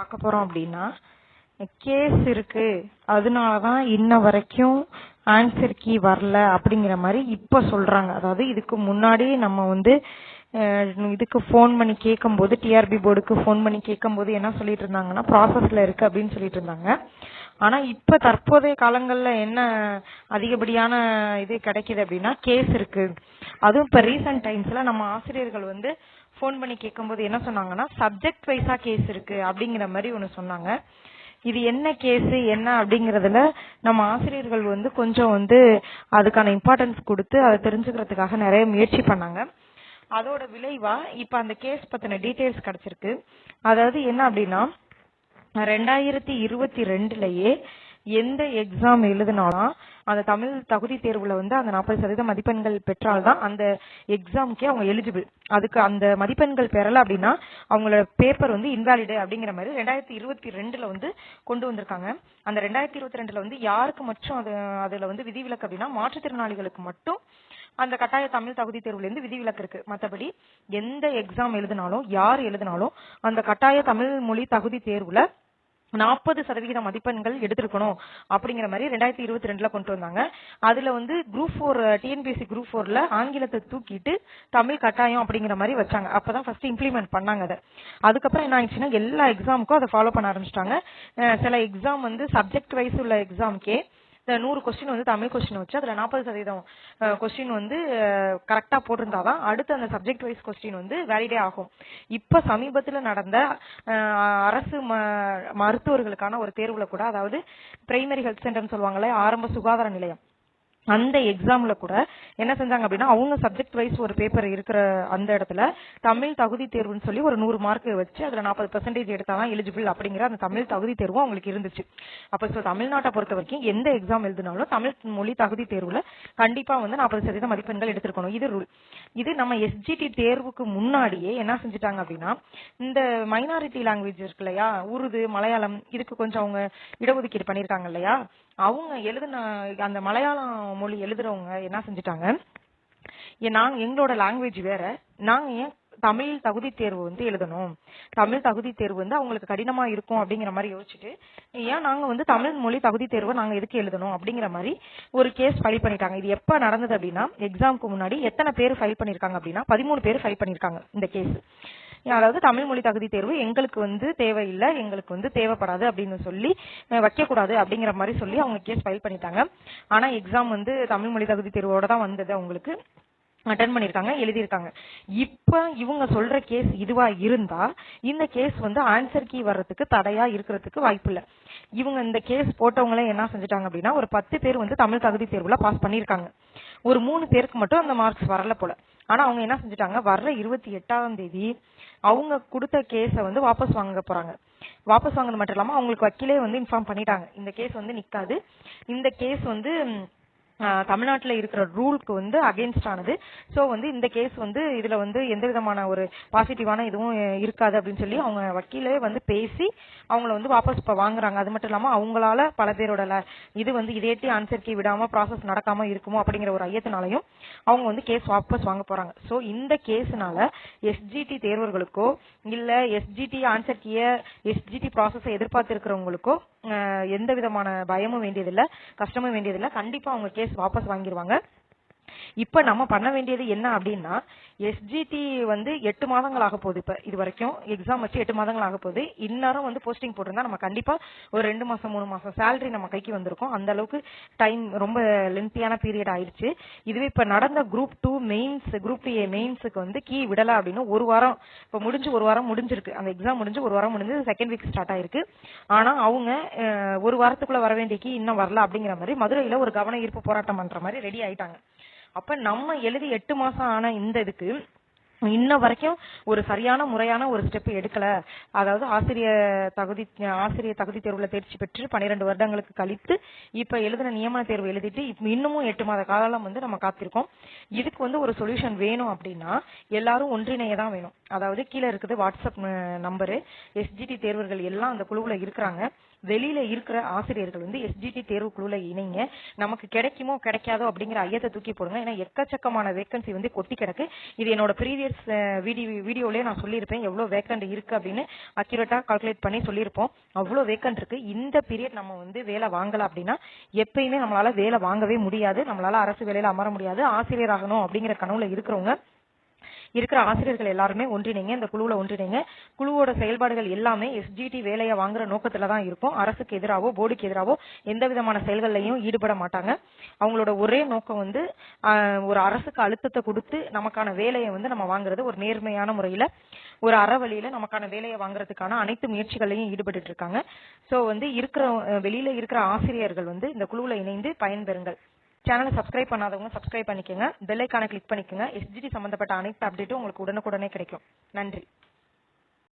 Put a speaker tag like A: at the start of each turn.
A: பார்க்க போறோம் அப்படின்னா கேஸ் இருக்கு. அதனாலதான் இன்ன வரைக்கும் ஆன்சர் கீ வரல அப்படிங்கிற மாதிரி இப்ப சொல்றாங்க. அதாவது இதுக்கு முன்னாடி நம்ம வந்து இதுக்கு ஃபோன் பண்ணி கேட்கும்போது டிஆர்பி போர்டுக்கு ஃபோன் பண்ணி கேட்கும்போது என்ன சொல்லிட்டு இருந்தாங்கன்னா ப்ராசஸ்ல இருக்கு அப்படின்னு சொல்லிட்டு இருந்தாங்க. ஆனா இப்ப தற்போதைய காலங்கள்ல என்ன அதிகப்படியான இது கிடைக்குது அப்படின்னா கேஸ் இருக்கு. அதுவும் இப்ப ரீசன்ட் டைம்ஸ்ல நம்ம ஆசிரியர்கள் வந்து ஃபோன் பண்ணி கேட்கும்போது என்ன சொன்னாங்கன்னா சப்ஜெக்ட் வைஸா கேஸ் இருக்கு அப்படிங்கிற மாதிரி ஒன்று சொன்னாங்க. இது என்ன கேஸ் என்ன அப்படிங்கறதுல நம்ம ஆசிரியர்கள் வந்து கொஞ்சம் வந்து அதுக்கான இம்பார்ட்டன்ஸ் கொடுத்து அதை தெரிஞ்சுக்கிறதுக்காக நிறைய முயற்சி பண்ணாங்க. அதோட விளைவா இப்ப அந்த கேஸ் பத்தின டீடைல்ஸ் கிடைச்சிருக்கு. அதாவது என்ன அப்படின்னா ரெண்டாயிரத்தி இருபத்தி ரெண்டுலயே எந்த எக்ஸாம் எழுதினாலும் அந்த தமிழ் தகுதி தேர்வுல வந்து அந்த நாற்பது சதவீத மதிப்பெண்கள் பெற்றால்தான் அந்த எக்ஸாம்க்கே அவங்க எலிஜிபிள் அதுக்கு அந்த மதிப்பெண்கள் பெறல அப்படின்னா அவங்களோட பேப்பர் வந்து இன்வாலிடு அப்படிங்கிற மாதிரி ரெண்டாயிரத்தி இருபத்தி ரெண்டுல வந்து கொண்டு வந்திருக்காங்க. அந்த ரெண்டாயிரத்தி இருபத்தி ரெண்டுல வந்து யாருக்கு மட்டும் அது அதுல வந்து விதிவிலக்கு அப்படின்னா மாற்றுத்திறனாளிகளுக்கு மட்டும் அந்த கட்டாய தமிழ் தகுதி தேர்வுல இருந்து விதிவிலக்கு இருக்கு. மற்றபடி எந்த எக்ஸாம் எழுதினாலும் யார் எழுதினாலும் அந்த கட்டாய தமிழ் மொழி தகுதி தேர்வுல நாற்பது சதவிகித மதிப்பெண்கள் எடுத்திருக்கணும் அப்படிங்கிற மாதிரி ரெண்டாயிரத்தி இருபத்தி ரெண்டுல கொண்டு வந்தாங்க. அதுல வந்து குரூப் ஃபோர் டிஎன்பிஎஸ்சி குரூப் ஃபோர்ல ஆங்கிலத்தை தூக்கிட்டு தமிழ் கட்டாயம் அப்படிங்கிற மாதிரி வச்சாங்க. அப்பதான் ஃபர்ஸ்ட் இம்ப்ளிமெண்ட் பண்ணாங்க அதை. அதுக்கப்புறம் என்ன ஆயிடுச்சுன்னா எல்லா எக்ஸாமுக்கும் அதை ஃபாலோ பண்ண ஆரம்பிச்சிட்டாங்க. சில எக்ஸாம் வந்து சப்ஜெக்ட் வைஸ் உள்ள எக்ஸாம்க்கே நூறு கொஸ்டின் வந்து தமிழ் கொஸ்டின் வச்சு அதில் நாற்பது சதவீதம் கொஸ்டின் வந்து கரெக்டா போட்டிருந்தாதான் அடுத்து அந்த சப்ஜெக்ட் வைஸ் கொஸ்டின் வந்து வேலிடே ஆகும். இப்போ சமீபத்தில் நடந்த அரசு ம- மருத்துவர்களுக்கான ஒரு தேர்வுல கூட அதாவது பிரைமரி ஹெல்த் சென்டர்னு சொல்லுவாங்கல்ல ஆரம்ப சுகாதார நிலையம். அந்த எக்ஸாம்ல கூட என்ன செஞ்சாங்க அப்படின்னா அவங்க சப்ஜெக்ட் வைஸ் ஒரு பேப்பர் இருக்கிற அந்த இடத்துல தமிழ் தகுதி தேர்வுன்னு சொல்லி ஒரு நூறு மார்க் வச்சு அதுல நாற்பது பெர்சன்டேஜ் எடுத்தாதான் எலிஜிபிள் அப்படிங்கிற அந்த தமிழ் தகுதி தேர்வும் அவங்களுக்கு இருந்துச்சு. அப்ப ஸோ தமிழ்நாட்டை பொறுத்த வரைக்கும் எந்த எக்ஸாம் எழுதினாலும் தமிழ் மொழி தகுதி தேர்வுல கண்டிப்பா வந்து நாற்பது சதவீத மதிப்பெண்கள் எடுத்திருக்கணும். இது ரூல் இது நம்ம எஸ்ஜிடி தேர்வுக்கு முன்னாடியே என்ன செஞ்சுட்டாங்க அப்படின்னா இந்த மைனாரிட்டி லாங்குவேஜ் இருக்கு இல்லையா உருது மலையாளம் இதுக்கு கொஞ்சம் அவங்க இடஒதுக்கீடு பண்ணிருக்காங்க இல்லையா அவங்க எழுதின அந்த மலையாளம் மொழி எழுதுறவங்க என்ன செஞ்சுட்டாங்க ஏ- நாங்க எங்களோட லாங்குவேஜ் வேற. நாங்க ஏன் தமிழ் தகுதி தேர்வு வந்து எழுதணும்? தமிழ் தகுதி தேர்வு வந்து அவங்களுக்கு கடினமா இருக்கும் அப்படிங்கிற மாதிரி யோசிச்சுட்டு ஏன் நாங்க வந்து தமிழ் மொழி தகுதி தேர்வை நாங்க எதுக்கு எழுதணும் அப்படிங்கிற மாதிரி ஒரு கேஸ் ஃபைல் பண்ணிட்டாங்க. இது எப்ப நடந்தது அப்படின்னா எக்ஸாம்க்கு முன்னாடி எத்தனை பேர் ஃபைல் பண்ணிருக்காங்க அப்படின்னா பதிமூணு பேர் ஃபைல் பண்ணிருக்காங்க இந்த கேஸ் அதாவது தமிழ் மொழி தகுதி தேர்வு எங்களுக்கு வந்து தேவையில்லை எங்களுக்கு வந்து தேவைப்படாது அப்படின்னு சொல்லி வைக்கக்கூடாது அப்படிங்கிற மாதிரி சொல்லி அவங்க கேஸ் ஃபைல் பண்ணிட்டாங்க. ஆனா எக்ஸாம் வந்து தமிழ் மொழி தகுதி தேர்வோட தான் வந்தது அவங்களுக்கு. அட்டன் பண்ணிருக்காங்க எழுதியிருக்காங்க. இப்ப இவங்க சொல்ற கேஸ் இதுவா இருந்தா இந்த கேஸ் வந்து ஆன்சர் கீ வர்றதுக்கு தடையா இருக்கிறதுக்கு வாய்ப்பு இல்ல இவங்க இந்த கேஸ் போட்டவங்களே என்ன செஞ்சுட்டாங்க அப்படின்னா ஒரு பத்து பேர் வந்து தமிழ் தகுதி தேர்வுல பாஸ் பண்ணிருக்காங்க ஒரு மூணு பேருக்கு மட்டும் அந்த மார்க்ஸ் வரல போல. ஆனா அவங்க என்ன செஞ்சுட்டாங்க? வர்ற இருபத்தி எட்டாம் தேதி அவங்க கொடுத்த கேஸ வந்து வாபஸ் வாங்க போறாங்க. வாபஸ் வாங்குறது மட்டும் இல்லாம அவங்களுக்கு வக்கீலே வந்து இன்ஃபார்ம் பண்ணிட்டாங்க. இந்த கேஸ் வந்து நிக்காது. இந்த கேஸ் வந்து தமிழ்நாட்டுல இருக்கிற ரூலுக்கு வந்து அகைன்ஸ்ட் ஆனது. சோ வந்து இந்த கேஸ் வந்து இதுல வந்து எந்த விதமான ஒரு பாசிட்டிவான இதுவும் இருக்காது அப்படின்னு சொல்லி அவங்க வக்கீலே வந்து பேசி அவங்கள வந்து வாபஸ் இப்ப வாங்குறாங்க. அது மட்டும் இல்லாம அவங்களால பல பேரோட ல- இது வந்து இதேட்டி ஆன்சர் கீ விடாம ப்ராசஸ் நடக்காம இருக்குமோ அப்படிங்கிற ஒரு ஐயத்தினாலையும் அவங்க வந்து கேஸ் வாபஸ் வாங்க போறாங்க. சோ இந்த கேஸ்னால எஸ்ஜிடி தேர்வர்களுக்கோ இல்ல எஸ்ஜிடி ஆன்சர் கீய எஸ்ஜிடி ப்ராசஸ் எதிர்பார்த்து இருக்கிறவங்களுக்கோ எந்த விதமான பயமும் வேண்டியதில்லை கஷ்டமும் வேண்டியதில்லை. கண்டிப்பா அவங்க கேஸ் வாபஸ் வாங்கிடுவாங்க இப்ப நம்ம பண்ண வேண்டியது என்ன அப்படின்னா எஸ்ஜிடி வந்து எட்டு மாதங்கள் ஆக போகுது இப்ப இது வரைக்கும் எக்ஸாம் வச்சு எட்டு மாதங்கள் ஆக போகுது. இந்நேரம் வந்து போஸ்டிங் போட்டிருந்தா நம்ம கண்டிப்பா ஒரு ரெண்டு மாசம் மூணு மாசம் சேலரி நம்ம கைக்கு வந்திருக்கும். அந்த அளவுக்கு டைம் ரொம்ப லென்த்தியான பீரியட் ஆயிருச்சு இதுவே இப்ப நடந்த group two mains group A மெயின்ஸுக்கு வந்து கீ விடல அப்படின்னு ஒரு வாரம். இப்ப முடிஞ்சு ஒரு வாரம் முடிஞ்சிருக்கு. அந்த எக்ஸாம் முடிஞ்சு ஒரு வாரம் முடிஞ்சு செகண்ட் வீக் ஸ்டார்ட் ஆயிருக்கு. ஆனா அவங்க ஒரு வாரத்துக்குள்ள வர வேண்டிய கீ இன்னும் வரல அப்படிங்கிற மாதிரி மதுரையில ஒரு கவன ஈர்ப்பு போராட்டம் பண்ற மாதிரி ரெடி ஆயிட்டாங்க. அப்ப நம்ம எழுதி எட்டு மாசம் ஆன இந்த இதுக்கு இன்ன வரைக்கும் ஒரு சரியான முறையான ஒரு ஸ்டெப் எடுக்கல. அதாவது ஆசிரியர் தகுதி ஆசிரியர் தகுதி தேர்வுல தேர்ச்சி பெற்று பன்னிரெண்டு வருடங்களுக்கு கழித்து இப்ப எழுதின நியமன தேர்வு எழுதிட்டு இன்னமும் எட்டு மாத காலம் வந்து நம்ம காத்திருக்கோம். இதுக்கு வந்து ஒரு சொல்யூஷன் வேணும் அப்படின்னா எல்லாரும் ஒன்றிணைய தான் வேணும். அதாவது கீழே இருக்குது வாட்ஸ்அப் நம்பரு எஸ்ஜிடி தேர்வர்கள் எல்லாம் அந்த குழுவுல இருக்கிறாங்க. வெளியில இருக்கிற ஆசிரியர்கள் வந்து எஸ்ஜிடி தேர்வு குழுல இணைங்க. நமக்கு கிடைக்குமோ கிடைக்காதோ அப்படிங்கிற ஐயத்தை தூக்கி போடுங்க. ஏன்னா எக்கச்சக்கமான வேகன்சி வந்து கொட்டி கிடக்கு. இது என்னோட ப்ரீவியஸ் வீடியோ வீடியோலயே நான் சொல்லியிருப்பேன். எவ்வளவு வேக்கண்ட் இருக்கு அப்படின்னு அக்யூரேட்டா கால்குலேட் பண்ணி சொல்லியிருப்போம். அவ்வளவு வேக்கண்ட் இருக்கு. இந்த பீரியட் நம்ம வந்து வேலை வாங்கல அப்படின்னா எப்பயுமே நம்மளால வேலை வாங்கவே முடியாது. நம்மளால அரசு வேலையில அமர முடியாது. ஆசிரியர் ஆகணும் அப்படிங்கிற கனவுல இருக்கிறவங்க இருக்கிற ஆசிரியர்கள் எல்லாருமே ஒன்றிணைங்க இந்த குழுவுல ஒன்றிணைங்க. குழுவோட செயல்பாடுகள் எல்லாமே எஸ்ஜிடி வேலையை வாங்குற நோக்கத்துல தான் இருக்கும். அரசுக்கு எதிராவோ போர்டுக்கு எதிராவோ எந்த விதமான செயல்கள்லையும் ஈடுபட மாட்டாங்க. அவங்களோட ஒரே நோக்கம் வந்து ஒரு அரசுக்கு அழுத்தத்தை கொடுத்து நமக்கான வேலையை வந்து நம்ம வாங்குறது ஒரு நேர்மையான முறையில ஒரு அறவழியில நமக்கான வேலையை வாங்குறதுக்கான அனைத்து முயற்சிகளையும் ஈடுபட்டு இருக்காங்க. சோ வந்து இருக்கிற வெளியில இருக்கிற ஆசிரியர்கள் வந்து இந்த குழுவுல இணைந்து பயன்பெறுங்கள். சேனலை சப்ஸ்கிரைப் பண்ணாதவங்க சப்ஸ்கிரைப் பண்ணிக்கோங்க. பெல் ஐக்கானை கிளிக் பண்ணிக்கோங்க. எஸ்ஜிடி சம்பந்தப்பட்ட அனைத்து அப்டேட்டும் உங்களுக்கு உடனுக்குடனே கிடைக்கும். நன்றி.